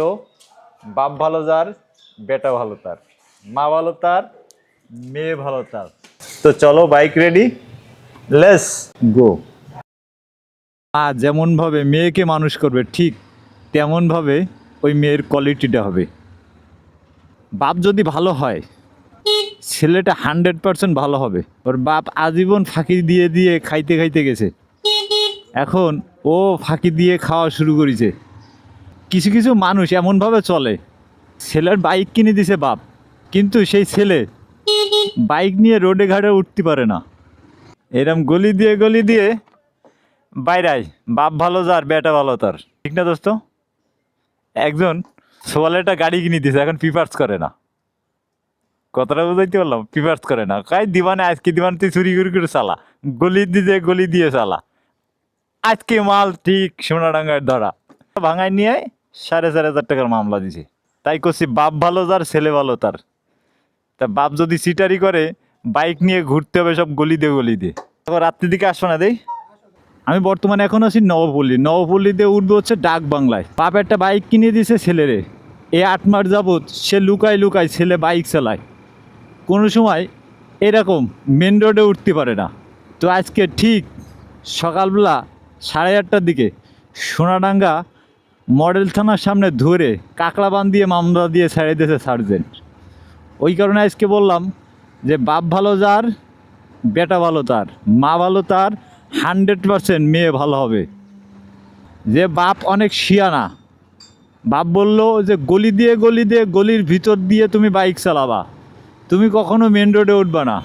তো বাপ ভালো যার বেটা ভালো তার। মা ভালো তার, মেয়ে ভালো তার। তো চলো বাইক রেডি লেস গো মা যেমনভাবে মেয়েকে মানুষ করবে, ঠিক তেমনভাবে ওই মেয়ের কোয়ালিটিটা হবে। বাপ যদি ভালো হয়, ছেলেটা হান্ড্রেড পার্সেন্ট ভালো হবে। ওর বাপ আজীবন ফাঁকি দিয়ে দিয়ে খাইতে খাইতে গেছে। এখন ও ফাঁকি দিয়ে খাওয়া শুরু করেছে। কিছু কিছু মানুষ এমনভাবে চলে। ছেলের বাইক কিনে দিছে বাপ, কিন্তু সেই ছেলে বাইক নিয়ে রোডে ঘাটে উঠতে পারে না। এরম গলি দিয়ে গলি দিয়ে বাইরাই বাপ ভালো যার, বেটা ভালো তার। ঠিক না দোস্ত? একজন সোয়ালেটা গাড়ি কিনে দিছে, এখন পিপার্স করে না। কতটা বুঝাইতে পারলাম পিপার্স করে না। কাই দিবানে আজকে দিবান তুই চুরি করে করে চালা, গলি দিয়ে গলি দিয়ে চালা। আজকে মাল ঠিক সোনাডাঙ্গায় ধরা। ভাঙায় নিয়ে সাড়ে চার হাজার টাকার মামলা দিছে। তাই করছি বাপ ভালো যার, ছেলে ভালো তার। তা বাপ যদি সিটারি করে, বাইক নিয়ে ঘুরতে হবে সব গলি দিয়ে গলি দিয়ে। রাত্রির দিকে আসব না দেই। আমি বর্তমানে এখন আছি নবপল্লী। নবপল্লীতে উঠবো হচ্ছে ডাক বাংলায়। বাপ একটা বাইক কিনে দিয়েছে ছেলেরে। এ আট মাস যাবৎ সে লুকায় লুকায় ছেলে বাইক চালায়। কোনো সময় এরকম মেন রোডে উঠতে পারে না। তো আজকে ঠিক সকালবেলা সাড়ে আটটার দিকে সোনাডাঙ্গা মডেল থানার সামনে ধরে কাকড়া বান দিয়ে মামলা দিয়ে ছেড়ে দিয়েছে সার্জেন্ট। ওই কারণে আজকে বললাম যে বাপ ভালো যার, বেটা ভালো তার। মা ভালো তার, হান্ড্রেড পারসেন্ট মেয়ে ভালো হবে। যে বাপ অনেক শিয়ানা বাপ বলল যে গলি দিয়ে গলি দিয়ে গলির ভিতর দিয়ে তুমি বাইক চালাবা। তুমি কখনো মেন রোডে উঠবা না।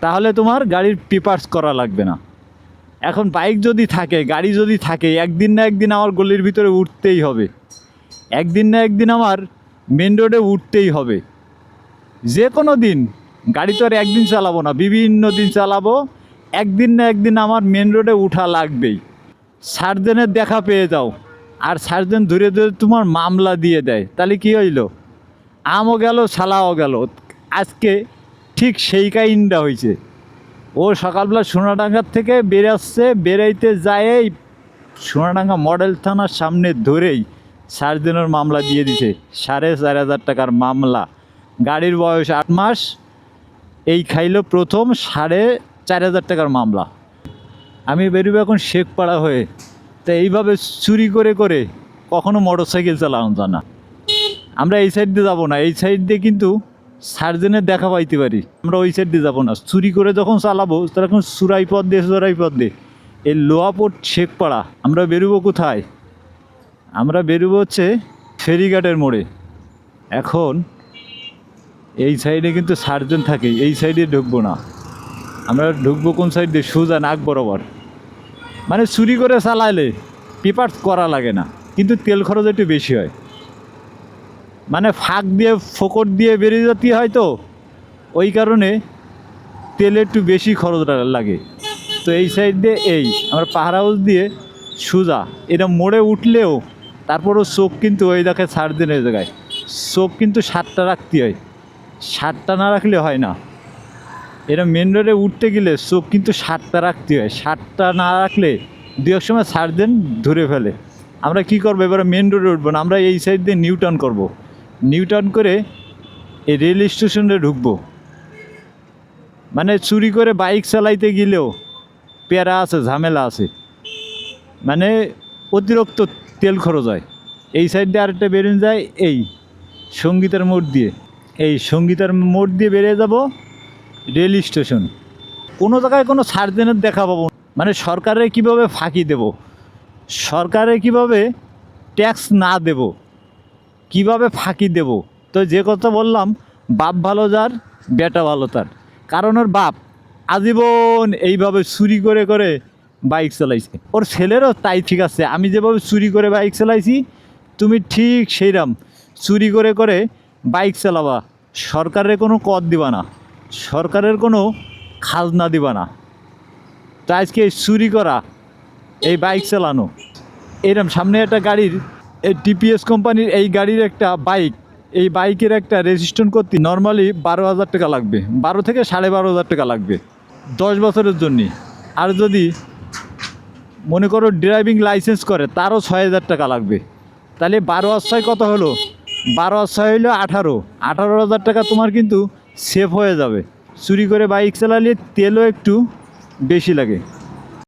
তাহলে তোমার গাড়ির পেপার্স করা লাগবে না। এখন বাইক যদি থাকে, গাড়ি যদি থাকে, একদিন না একদিন আমার গলির ভিতরে উঠতেই হবে। একদিন না একদিন আমার মেন রোডে উঠতেই হবে। যে কোনো দিন, গাড়ি তো আর একদিন চালাবো না, বিভিন্ন দিন চালাবো, একদিন না একদিন আমার মেন রোডে উঠা লাগবেই। সার্জেনের দেখা পেয়ে যাও। আর সার্জেন ধরে ধরে তোমার মামলা দিয়ে দেয়। তাহলে কি হইল? আমও গেল সালাও গেল। আজকে ঠিক সেই কাইন্ডা হয়েছে ও সকালবেলা সোনাডাঙ্গার থেকে বেরাচ্ছে, বেরাইতে যায় সোনাডাঙ্গা মডেল থানার সামনে ধরেই সার্জেনের মামলা দিয়ে দিছে সাড়ে চার হাজার টাকার মামলা। গাড়ির বয়স আট মাস, এই খাইলো প্রথম সাড়ে চার হাজার টাকার মামলা। আমি বেরোবো এখন শেখপাড়া হয়ে। তা এইভাবে চুরি করে করে কখনো মোটর সাইকেল চালানো যায় না। আমরা এই সাইড দিয়ে যাব না, এই সাইড দিয়ে কিন্তু সার্জেনের দেখা পাইতে পারি। আমরা ওই সাইড দিয়ে যাব না। চুরি করে যখন চালাবো তখন সুরাই পথ দিয়ে, সুরাই পথ দিয়ে। এই লোয়াপোর্ট শেখপাড়া, আমরা বেরোবো কোথায়? আমরা বেরোবো হচ্ছে ফেরিঘাটের মোড়ে। এখন এই সাইডে কিন্তু সার্জন থাকে, এই সাইডে ঢুকবো না। আমরা ঢুকবো কোন সাইড দিয়ে? সোজা নাক বরাবর। মানে চুরি করে চালাইলে, পেপার করা লাগে না। কিন্তু তেল খরচ একটু বেশি হয়। মানে ফাঁক দিয়ে, ফোকট দিয়ে বেরিয়ে যেতে হয় তো। ওই কারণে তেলে একটু বেশি খরচ লাগে। তো এই সাইড দিয়ে এই, আমরা পাহাড় হাউস দিয়ে সোজা, এটা মোড়ে উঠলেও তারপরও চোখ কিন্তু ওই দেখে ছাড় দিন জায়গায়। চোখ কিন্তু সাতটা রাখতে হয়। সাতটা না রাখলে হয় না। এটা মেন রোডে উঠতে গেলে চোখ কিন্তু সাতটা রাখতে হয়। সাতটা না রাখলে দু এক সময় সার্জেন ধরে ফেলে। আমরা কি করব? এবারে মেন রোডে উঠবো না। আমরা এই সাইড দিয়ে নিউ টার্ন করব। নিউ টার্ন করে এই রেল স্টেশনে ঢুকবো। মানে চুরি করে বাইক চালাইতে গেলেও প্যারা আছে, ঝামেলা আছে। মানে অতিরিক্ত তেল খরচ হয়। এই সাইড আরেকটা বেরিয়ে যায়, এই সঙ্গীতার মোড় দিয়ে। এই সঙ্গীতার মোড় দিয়ে বেরিয়ে যাব রেল স্টেশন। কোনো জায়গায় কোনো সার্জেনের দেখা পাবো। মানে সরকারে কীভাবে ফাঁকি দেব? সরকারে কীভাবে ট্যাক্স না দেব? কীভাবে ফাঁকি দেব? তো যে কথা বললাম, বাপ ভালো যার, বেটা ভালো তার। কারণ ওর বাপ আজীবন এইভাবে চুরি করে করে বাইক চালাইছে। ওর ছেলেরও তাই ঠিক আছে, আমি যেভাবে চুরি করে বাইক চালাইছি, তুমি ঠিক সেইরাম। চুরি করে করে বাইক চালাবা, সরকারের কোনো কর দিবা না, সরকারের কোনো খাজনা দিবা না। তো আজকে চুরি করা, এই বাইক চালানো, এরম সামনে একটা গাড়ির এই টিপিএস কোম্পানির এই গাড়ির একটা বাইক। এই বাইকের একটা রেজিস্ট্রেশন করতে নর্মালি বারো হাজার টাকা লাগবে। বারো থেকে সাড়ে বারো হাজার টাকা লাগবে। দশ বছরের জন্যে। আর যদি মনে করো ড্রাইভিং লাইসেন্স করে, তারও ছয় হাজার টাকা লাগবে। তাহলে বারো আশ্রয় কত হলো? বারো আশ্রয় হইল আঠারো। আঠারো হাজার টাকা তোমার কিন্তু সেভ হয়ে যাবে। চুরি করে বাইক চালালে তেলও একটু বেশি লাগে।